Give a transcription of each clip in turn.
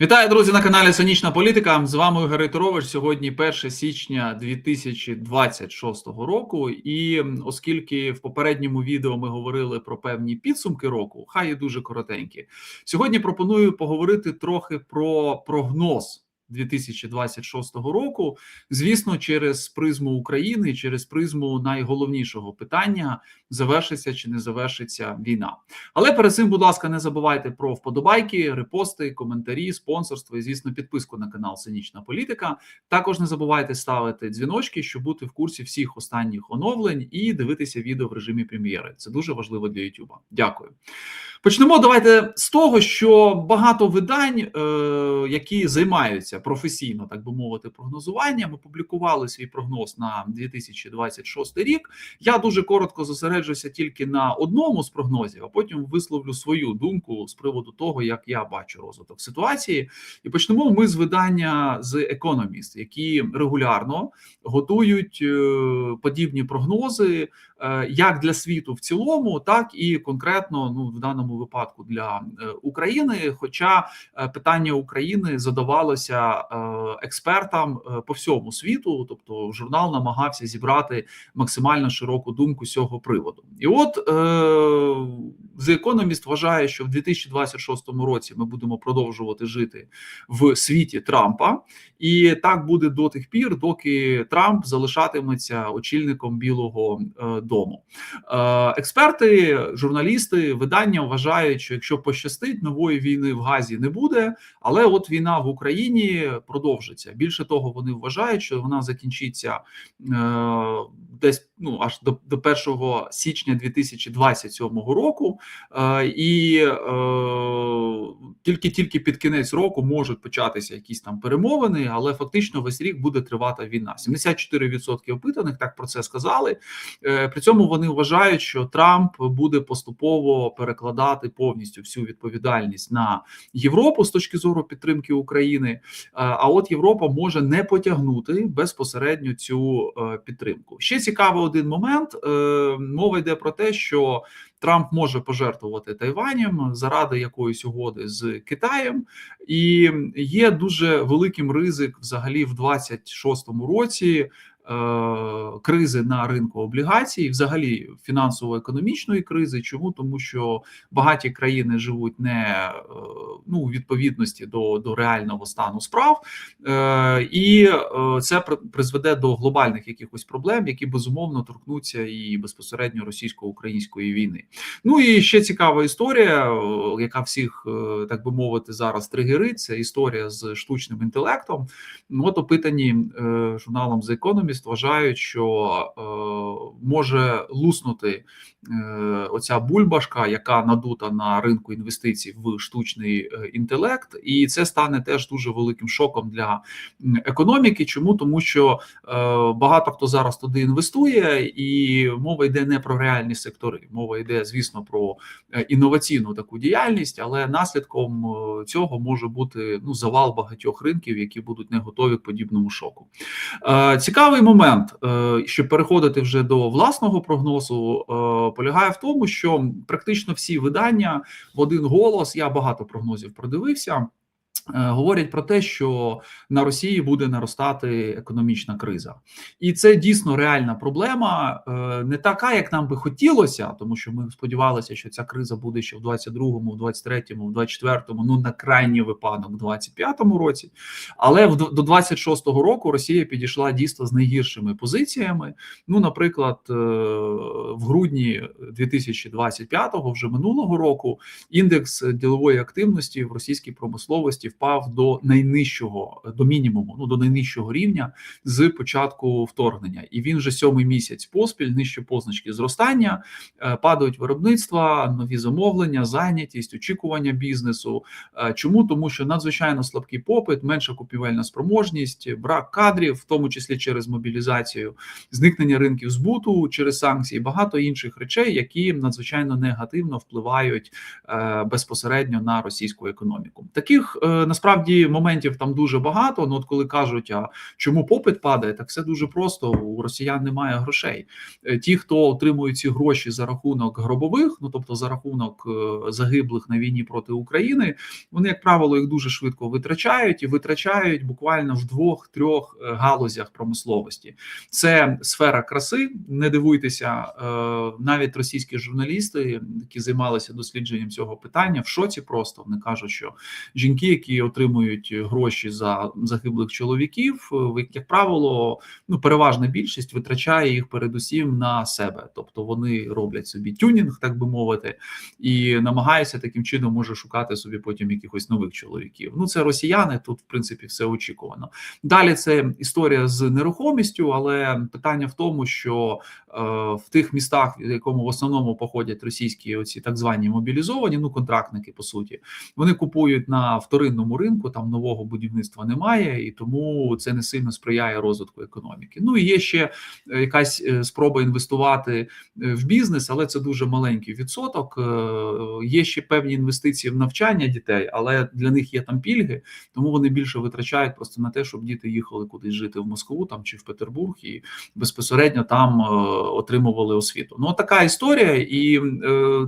Вітаю, друзі, на каналі Сонячна Політика. З вами Ігор Рейтерович. Сьогодні 1 січня 2026 року. І оскільки в попередньому відео ми говорили про певні підсумки року, хай і дуже коротенькі. Сьогодні пропоную поговорити трохи про прогноз 2026 року. Звісно, через призму України, через призму найголовнішого питання: завершиться чи не завершиться війна. Але перед цим, будь ласка, не забувайте про вподобайки, репости, коментарі, спонсорство і, звісно, підписку на канал Цинічна Політика. Також не забувайте ставити дзвіночки, щоб бути в курсі всіх останніх оновлень і дивитися відео в режимі прем'єри. Це дуже важливо для Ютуба. Дякую. Почнемо. Давайте з того, що багато видань, е, які займаються професійно, так би мовити, прогнозуванням, опублікували свій прогноз на 2026 рік. Я дуже коротко зосереджуся тільки на одному з прогнозів, а потім висловлю свою думку з приводу того, як я бачу розвиток ситуації. І почнемо ми з видання з Economist, які регулярно готують е, подібні прогнози. Е, як для світу в цілому, так і конкретно ну в даному випадку для е, України. Хоча питання України задавалося експертам по всьому світу, тобто журнал намагався зібрати максимально широку думку з цього приводу. І от The Economist вважає, що в 2026 році ми будемо продовжувати жити в світі Трампа, і так буде до тих пір, доки Трамп залишатиметься очільником Білого дому. Е, експерти, журналісти, видання вважають, що якщо пощастить, нової війни в Газі не буде, але от війна в Україні продовжиться. Більше того, вони вважають, що вона закінчиться е, десь ну аж до до 1 січня 2027 року, е, і тільки тільки під кінець року можуть початися якісь там перемовини, але фактично весь рік буде тривати війна. 74% опитаних так про це сказали. При цьому вони вважають, що Трамп буде поступово перекладати повністю всю відповідальність на Європу з точки зору підтримки України. А от Європа може не потягнути безпосередньо цю е, підтримку. Ще цікавий один момент. Е, мова йде про те, що Трамп може пожертвувати Тайванем заради якоїсь угоди з Китаєм, і є дуже великим ризик взагалі в 26-му році. Е, кризи на ринку облігацій, взагалі фінансово-економічної кризи. Чому тому, що багаті країни живуть не е, ну у відповідності до до реального стану справ, е, і це призведе до глобальних якихось проблем, які безумовно торкнуться і безпосередньо російсько-української війни. Ну і ще цікава історія, яка всіх так би мовити зараз тригерить, це історія з штучним інтелектом. Ну, от опитані журналом The Economist, економіст вважають, що е, може луснути е, оця бульбашка, яка надута на ринку інвестицій в штучний е, інтелект, і це стане теж дуже великим шоком для економіки. Чому тому, що е, багато хто зараз туди інвестує, і мова йде не про реальні сектори, мова йде, звісно, про е, інноваційну таку діяльність, але наслідком е, цього може бути ну завал багатьох ринків, які будуть не готові к подібному шоку. Е, цікавий момент, е, щоб переходити вже до власного прогнозу, е, полягає в тому, що практично всі видання в один голос я багато прогнозів продивився. Е, говорять про те, що на Росії буде наростати економічна криза, і це дійсно реальна проблема, е, не така, як нам би хотілося, тому що ми сподівалися, що ця криза буде ще в 22-му, в 23-му, в 24-му, ну на крайній випадок, в 25-му році. Але до 26-го року Росія підійшла дійсно з найгіршими позиціями. Ну, наприклад, е, в грудні 2025-го, вже минулого року, індекс ділової активності в російській промисловості впав до найнижчого до мінімуму, ну до найнижчого рівня з початку вторгнення, і він вже сьомий місяць поспіль нижче позначки зростання, е, падають виробництва, нові замовлення, зайнятість, очікування бізнесу. Е, чому тому, що надзвичайно слабкий попит, менша купівельна спроможність, брак кадрів, в тому числі через мобілізацію, зникнення ринків збуту через санкції, багато інших речей, які надзвичайно негативно впливають е, безпосередньо на російську економіку. Таких насправді моментів там дуже багато. Ну от коли кажуть, а чому попит падає, так все дуже просто. У росіян немає грошей. Е, ті, хто отримують ці гроші за рахунок гробових, ну тобто за рахунок е, загиблих на війні проти України, вони, як правило, їх дуже швидко витрачають і витрачають буквально в двох-трьох е, галузях промисловості. Це сфера краси. Не дивуйтеся, навіть російські журналісти, які займалися дослідженням цього питання, в шоці просто вони кажуть, що жінки, які отримують гроші за загиблих чоловіків, як правило, ну переважна більшість витрачає їх передусім на себе, тобто вони роблять собі тюнінг, так би мовити, і намагаються таким чином може шукати собі потім якихось нових чоловіків. Ну це росіяни. Тут в принципі все очікувано. Далі це історія з нерухомістю, але питання в тому, що е, в тих містах, в якому в основному походять російські оці так звані мобілізовані, ну контрактники по суті, вони купують на вторинному ринку. Там нового будівництва немає, і тому це не сильно сприяє розвитку економіки. Ну і є ще е, якась е, спроба інвестувати е, в бізнес, але це дуже маленький відсоток. Є ще певні інвестиції в навчання дітей, але для них є там пільги, тому вони більше витрачають просто на те, щоб діти їхали кудись жити в Москву там чи в Петербург, і безпосередньо там отримували освіту. Ну така історія, і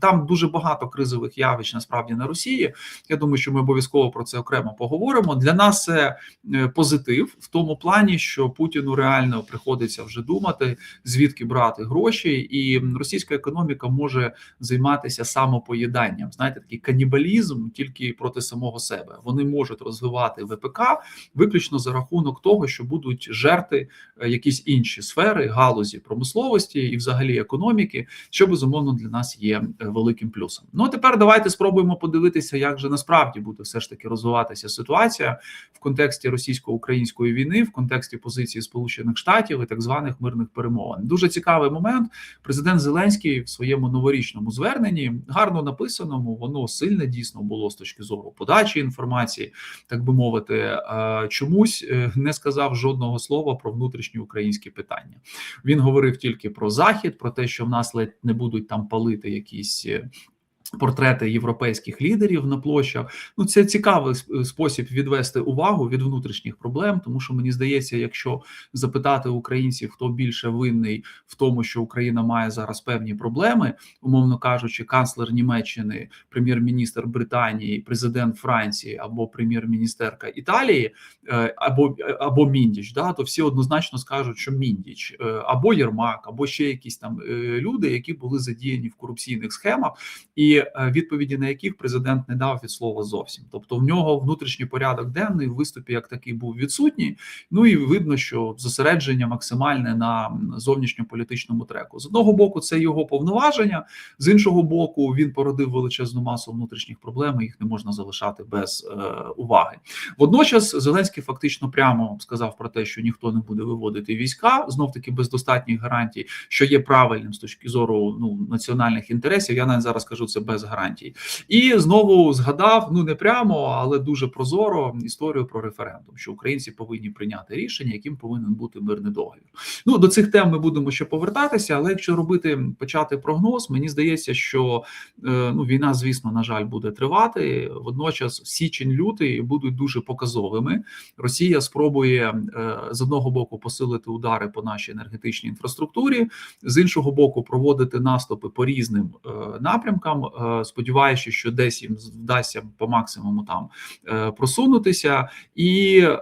там дуже багато кризових явищ насправді на Росії. Я думаю, що ми обов'язково про це окремо поговоримо. Для нас це позитив в тому плані, що Путіну реально приходиться вже думати, звідки брати гроші, і російська економіка може займатися самопоїданням. Знаєте, такий канібалізм тільки проти самого себе. Вони можуть розвивати ВПК виключно за рахунок того, що будуть жерти е, якісь інші сфери, галузі промисловості і, взагалі, економіки, що безумовно для нас є е, великим плюсом. Ну а тепер давайте спробуємо подивитися, як же насправді буде все ж таки розвиватися ситуація в контексті російсько-української війни, в контексті позиції Сполучених Штатів і так званих мирних перемовин. Дуже цікавий момент. Президент Зеленський в своєму новорічному зверненні гарно написаному, воно сильне дійсно було з точки зору подачі інформації, так би мовити, чомусь е, не сказав жодного слова про внутрішні українські питання. Він говорив тільки про захід, про те, що в нас ледь не будуть там палити якісь. Е, Портрети європейських лідерів на площах. Ну це цікавий спосіб відвести увагу від внутрішніх проблем, тому що мені здається, якщо запитати українців, хто більше винний в тому, що Україна має зараз певні проблеми, умовно кажучи, канцлер Німеччини, прем'єр-міністр Британії, президент Франції або прем'єр-міністерка Італії, е, або або Міндіч, да, то всі однозначно скажуть, що Міндіч е, або Єрмак, або ще якісь там е, люди, які були задіяні в корупційних схемах і Е, відповіді на яких президент не дав від слова зовсім. Тобто, в нього внутрішній порядок денний в виступі як такий був відсутній. Ну і видно, що зосередження максимальне на зовнішньополітичному треку. З одного боку, це його повноваження, з іншого боку, він породив величезну масу внутрішніх проблем. Їх не можна залишати без е, уваги. Водночас, Зеленський фактично прямо сказав про те, що ніхто не буде виводити війська, знов таки без достатніх гарантій, що є правильним з точки зору ну національних інтересів. Я навіть зараз кажу це без гарантій, і знову згадав ну не прямо, але дуже прозоро історію про референдум, що українці повинні прийняти рішення, яким повинен бути мирний договір. Ну до цих тем ми будемо ще повертатися. Але якщо робити почати прогноз, мені здається, що е, ну війна, звісно, на жаль, буде тривати. Водночас, січень лютий будуть дуже показовими. Росія спробує е, з одного боку посилити удари по нашій енергетичній інфраструктурі, з іншого боку, проводити наступи по різним е, напрямкам. Е, сподіваючись, що десь їм вдасться по максимуму там е, просунутися, і е,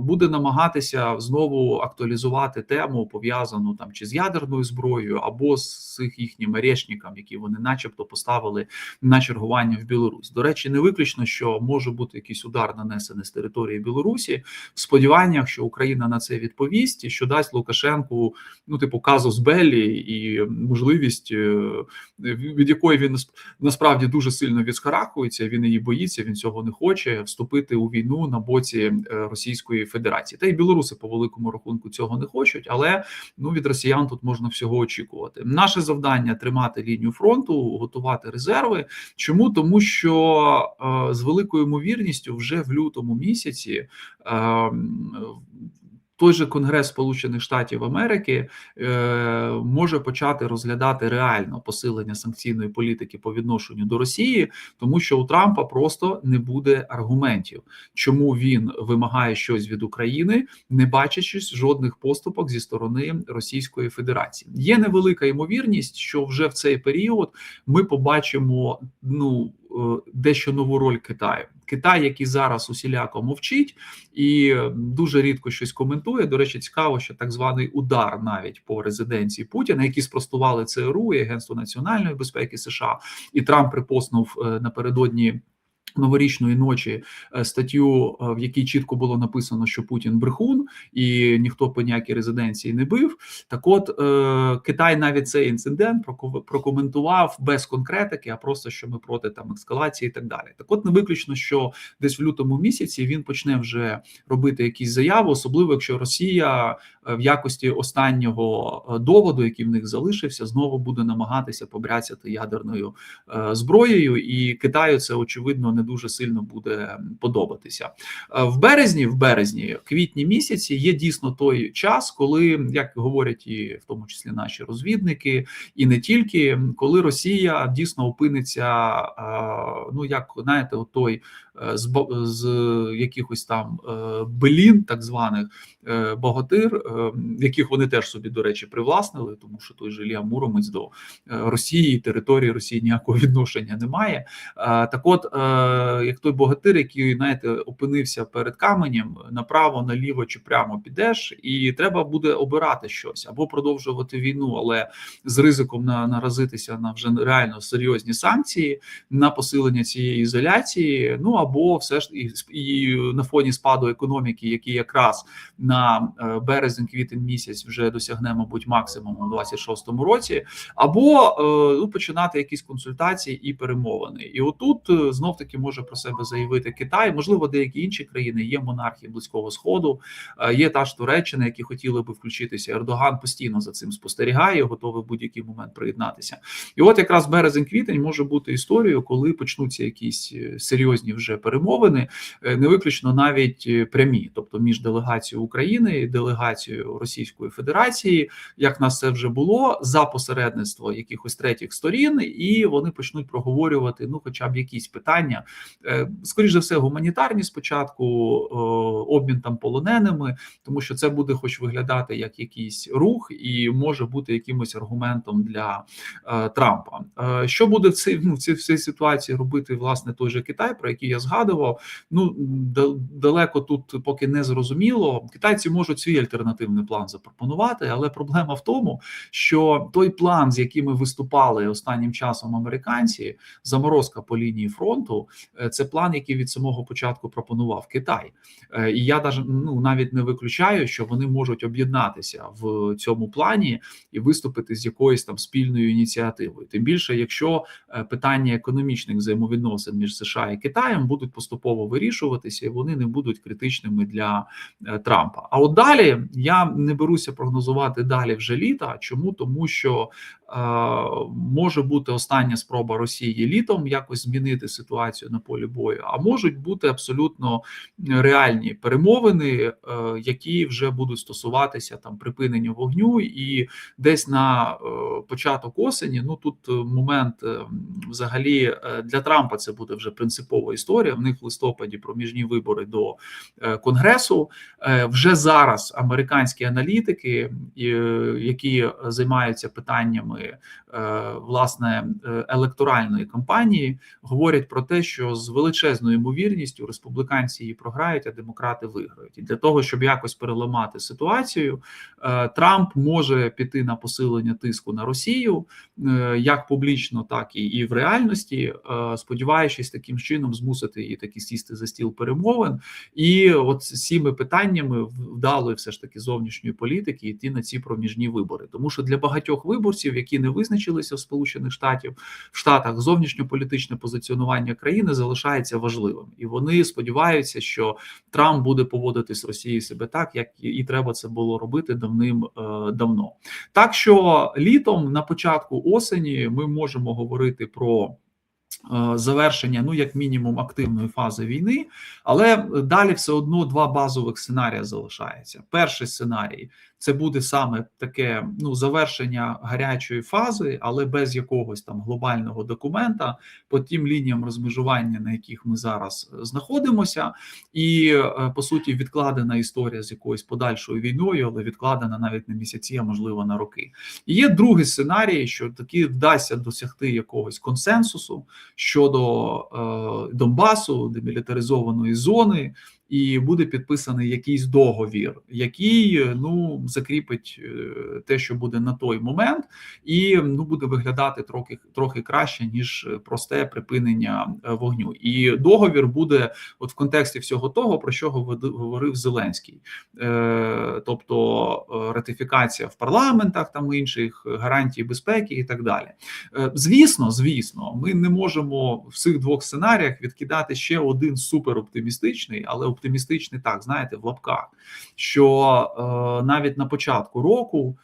буде намагатися знову актуалізувати тему пов'язану там чи з ядерною зброєю, або з цих їхнім решникам, які вони, начебто, поставили на чергування в Білорусь. До речі, не виключно, що може бути якийсь удар нанесений з території Білорусі, в сподіваннях, що Україна на це відповість, і що дасть Лукашенку, ну типу казус Беллі і можливість від якої він насправді дуже сильно відскарахується. Він її боїться, він цього не хоче вступити у війну на боці е, Російської Федерації. Та й білоруси по великому рахунку цього не хочуть, але ну від росіян тут можна всього очікувати. Наше завдання тримати лінію фронту, готувати резерви. Чому тому, що е, з великою ймовірністю вже в лютому місяці. Е, той же Конгрес Сполучених Штатів Америки е, може почати розглядати реально посилення санкційної політики по відношенню до Росії, тому що у Трампа просто не буде аргументів, чому він вимагає щось від України, не бачачи жодних поступок зі сторони Російської Федерації. Є невелика ймовірність, що вже в цей період ми побачимо ну е, дещо нову роль Китаю. Китай, який зараз усіляко мовчить і дуже рідко щось коментує. До речі, цікаво, що так званий удар навіть по резиденції Путіна, які спростували ЦРУ і Агентство національної безпеки США, і Трамп припоснув е, напередодні. Новорічної ночі е, статтю, е, в якій чітко було написано, що Путін брехун і ніхто по ніякій резиденції не бив. Так, от Китай навіть цей інцидент прокоментував без конкретики, а просто що ми проти там ескалації і так далі. Так, от не виключно, що десь в лютому місяці він почне вже робити якісь заяви, особливо якщо Росія в якості останнього доводу, який в них залишився, знову буде намагатися побряцяти ядерною зброєю, і Китаю це очевидно не дуже сильно буде подобатися в березні. В березні, квітні місяці, є дійсно той час, коли як говорять і в тому числі наші розвідники, і не тільки коли Росія дійсно опиниться, ну як знаєте, той з з якихось там белін, так званих богатир, яких вони теж собі, до речі, привласнили, тому що той же Лія Муромець до Росії території Росії ніякого відношення немає. Так, от як той богатир, який знаєте, опинився перед каменем, направо, наліво чи прямо підеш, і треба буде обирати щось або продовжувати війну, але з ризиком на наразитися на вже реально серйозні санкції, на посилення цієї ізоляції. Ну або все ж і, і на фоні спаду економіки, який якраз на е, березень-квітень місяць вже досягне, мабуть, максимум у 26-му році, або е, ну, починати якісь консультації і перемовини. І отут е, знов таки може про себе заявити Китай, можливо, деякі інші країни є монархії близького сходу, є та ж Туреччина, які хотіли би включитися. Ердоган постійно за цим спостерігає, готовий в будь-який момент приєднатися. І от якраз березень-квітень може бути історією, коли почнуться якісь серйозні вже перемовини, не виключно навіть прямі, тобто між делегацією України і делегацією Російської Федерації, як нас це вже було за посередництво якихось третіх сторін, і вони почнуть проговорювати ну, хоча б якісь питання, скоріш за все, гуманітарні спочатку, обмін там полоненими, тому що це буде, хоч виглядати як якийсь рух, і може бути якимось аргументом для Трампа. Що буде в цій ну, в цій, в цій ситуації робити власне той же Китай, про який я згадував? Ну далеко тут поки не зрозуміло. Китайці можуть свій альтернативний план запропонувати, але проблема в тому, що той план, з якими виступали останнім часом американці, заморозка по лінії фронту, е, це план, який від самого початку пропонував Китай, е, і я навіть ну навіть не виключаю, що вони можуть об'єднатися в цьому плані і виступити з якоюсь там спільною ініціативою. Тим більше, якщо е, питання економічних взаємовідносин між США і Китаєм будуть поступово вирішуватися, і вони не будуть критичними для Трампа. А от далі я не беруся прогнозувати далі вже літа. Чому тому, що е, може бути остання спроба Росії літом якось змінити ситуацію на полі бою, а можуть бути абсолютно реальні перемовини, е, які вже будуть стосуватися там припинення вогню, і десь на е, початок осені. Ну тут момент е, взагалі е, для Трампа це буде вже принципова історія. В них в листопаді проміжні вибори до е, конгресу. Е, вже зараз американські аналітики, які займаються питаннями Е, власне е, електоральної кампанії говорять про те, що з величезною ймовірністю республіканці її програють, а демократи виграють. І для того, щоб якось переламати ситуацію, е, Трамп може піти на посилення тиску на Росію як публічно, так і і в реальності, сподіваючись таким чином змусити її таки сісти за стіл перемовин, і от з цими питаннями вдалої все ж таки зовнішньої політики йти на ці проміжні вибори, тому що для багатьох виборців, які не визначилися в Сполучених Штатів в Штатах зовнішньополітичне позиціонування країни залишається важливим, і вони сподіваються, що Трамп буде поводити з Росією себе так, як і треба це було робити давним-давно. Е, так що літом на початку осені ми можемо говорити про. Е, завершення, ну як мінімум, активної фази війни, але далі все одно два базових сценарії залишається. Перший сценарій це буде саме таке ну завершення гарячої фази, але без якогось там глобального документа по тим лініям розмежування, на яких ми зараз знаходимося, і е, по суті відкладена історія з якоюсь подальшою війною, але відкладена навіть на місяці, а можливо на роки. І є другий сценарій, що таки вдасться досягти якогось консенсусу щодо е, Донбасу, демілітаризованої зони і буде підписаний якийсь договір, який ну закріпить е, те, що буде на той момент, і ну буде виглядати трохи трохи краще ніж просте припинення е, вогню. І договір буде, от в контексті всього того, про що говорив Зеленський, е, тобто ратифікація в парламентах там інших гарантій безпеки і так далі. Звісно, звісно, ми не можемо в цих двох сценаріях відкидати ще один супероптимістичний, але оптимістичний, так знаєте, в лапках, що е, навіть на початку року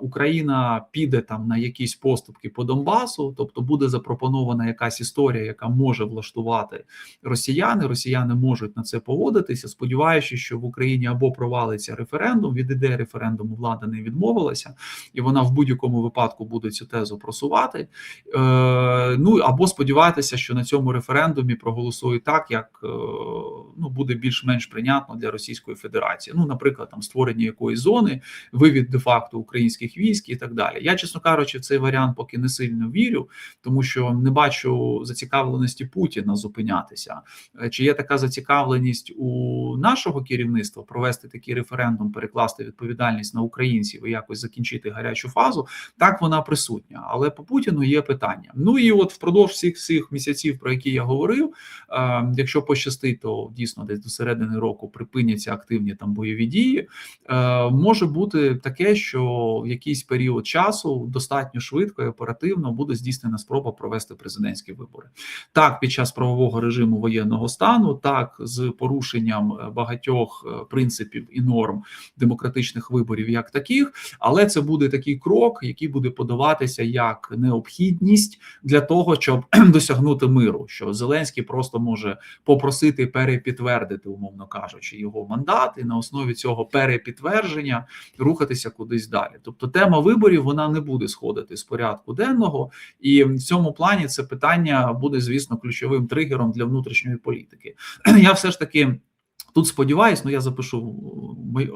Україна піде там на якісь поступки по Донбасу, тобто буде запропонована якась історія, яка може влаштувати росіяни. Росіяни можуть на це погодитися, сподіваючись, що в Україні або провалиться референдум. Від ідеї референдуму влада не відмовилася, і вона в будь-якому випадку буде цю тезу просувати. Е, Ну або сподіватися, що на цьому референдумі проголосують так, як е, ну буде більш-менш прийнятно для Російської Федерації. Ну, наприклад, там створення якоїсь зони, вивід де факто України українських військ і так далі. Я, чесно кажучи, в цей варіант поки не сильно вірю, тому що не бачу зацікавленості Путіна зупинятися. Е, чи є така зацікавленість у нашого керівництва провести такий референдум, перекласти відповідальність на українців і якось закінчити гарячу фазу? Так вона присутня, але по Путіну є питання. Ну і от впродовж всіх всіх місяців, про які я говорив, е, якщо пощастить, то дійсно десь до середини року припиняться активні там бойові дії. Е, може бути таке, що в якийсь період часу достатньо швидко і оперативно буде здійснена спроба провести президентські вибори. Так, під час правового режиму воєнного стану, так з порушенням е, багатьох е, принципів і норм демократичних виборів, як таких, але це буде такий крок, який буде подаватися як необхідність для того, щоб досягнути миру. Що Зеленський просто може попросити перепідтвердити, умовно кажучи, його мандат, і на основі цього перепідтвердження рухатися кудись далі. Тобто тема виборів вона не буде сходити з порядку денного, і в цьому плані це питання буде, звісно, ключовим тригером для внутрішньої політики. Я все ж таки. Тут сподіваюсь, ну я запишу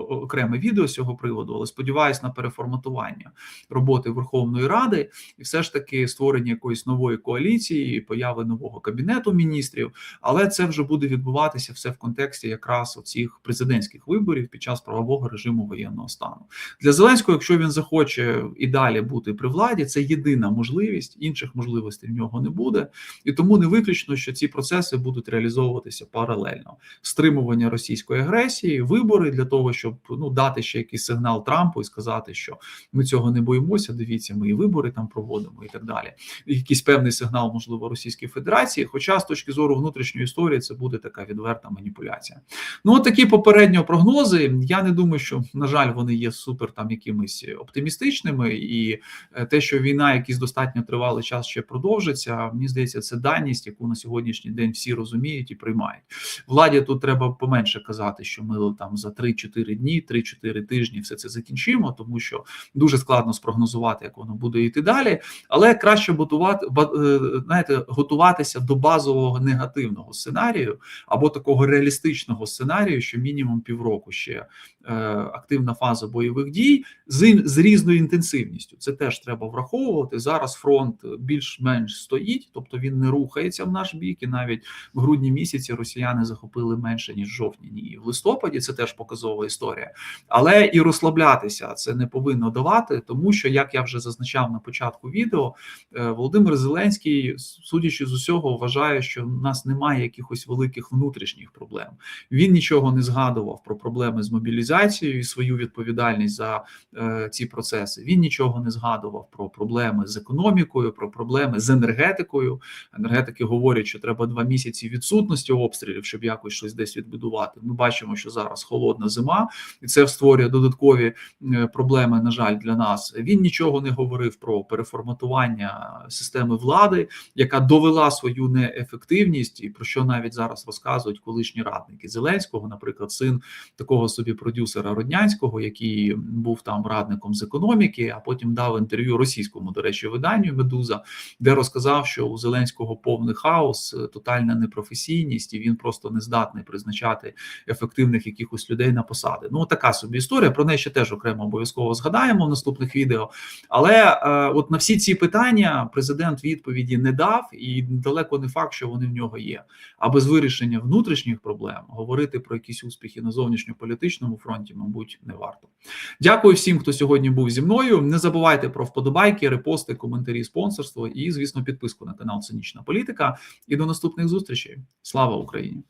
окреме відео з цього приводу, але сподіваюсь на переформатування роботи Верховної Ради і все ж таки створення якоїсь нової коаліції, появи нового кабінету міністрів. Але це вже буде відбуватися все в контексті якраз оцих президентських виборів під час правового режиму воєнного стану для Зеленського. Якщо він захоче і далі бути при владі, це єдина можливість інших можливостей в нього не буде, і тому не виключно, що ці процеси будуть реалізовуватися паралельно стримування російської агресії, вибори для того, щоб ну дати ще якийсь сигнал Трампу і сказати, що ми цього не боїмося. Дивіться, ми і вибори там проводимо, і так далі. Якийсь певний сигнал, можливо, Російській Федерації. Хоча з точки зору внутрішньої історії це буде така відверта маніпуляція. Ну от такі попередньо прогнози. Я не думаю, що на жаль вони є супер там якимись оптимістичними, і е, те, що війна якийсь достатньо тривалий час ще продовжиться. Мені здається, це даність, яку на сьогоднішній день всі розуміють і приймають. Владі тут треба поменше казати, що ми там за 3-4 дні, 3-4 тижні все це закінчимо, тому що дуже складно спрогнозувати, як воно буде йти далі. Але краще готувати е, знаєте, готуватися до базового негативного сценарію або такого реалістичного сценарію, що мінімум півроку ще е, активна фаза бойових дій з, з різною інтенсивністю. Це теж треба враховувати. Зараз фронт більш-менш стоїть, тобто він не рухається в наш бік, і навіть в грудні місяці росіяни захопили менше ніж жовтні, ні в листопаді. Це теж показова історія, але і розслаблятися це не повинно давати, тому що як я вже зазначав на початку відео, е, Володимир Зеленський, судячи з усього, вважає, що в нас немає якихось великих внутрішніх проблем. Він нічого не згадував про проблеми з мобілізацією і свою відповідальність за е, ці процеси. Він нічого не згадував про проблеми з економікою, про проблеми з енергетикою. Енергетики говорять, що треба два місяці відсутності обстрілів, щоб якось щось десь відбудувати будувати. Ми бачимо, що зараз холодна зима, і це створює додаткові е, проблеми. На жаль, для нас він нічого не говорив про переформатування системи влади, яка довела свою неефективність, і про що навіть зараз розказують колишні радники Зеленського, наприклад, син такого собі продюсера Роднянського, який був там радником з економіки, а потім дав інтерв'ю російському, до речі, виданню Медуза, де розказав, що у Зеленського повний хаос, е, тотальна непрофесійність, і він просто не здатний призначати ефективних якихось людей на посади. Ну така собі історія. Про неї ще теж окремо обов'язково згадаємо в наступних відео. Але е, от на всі ці питання президент відповіді не дав, і далеко не факт, що вони в нього є. А без вирішення внутрішніх проблем говорити про якісь успіхи на зовнішньополітичному фронті, мабуть, не варто. Дякую всім, хто сьогодні був зі мною. Не забувайте про вподобайки, репости, коментарі, спонсорство і, звісно, підписку на канал Цинічна Політика. І до наступних зустрічей. Слава Україні!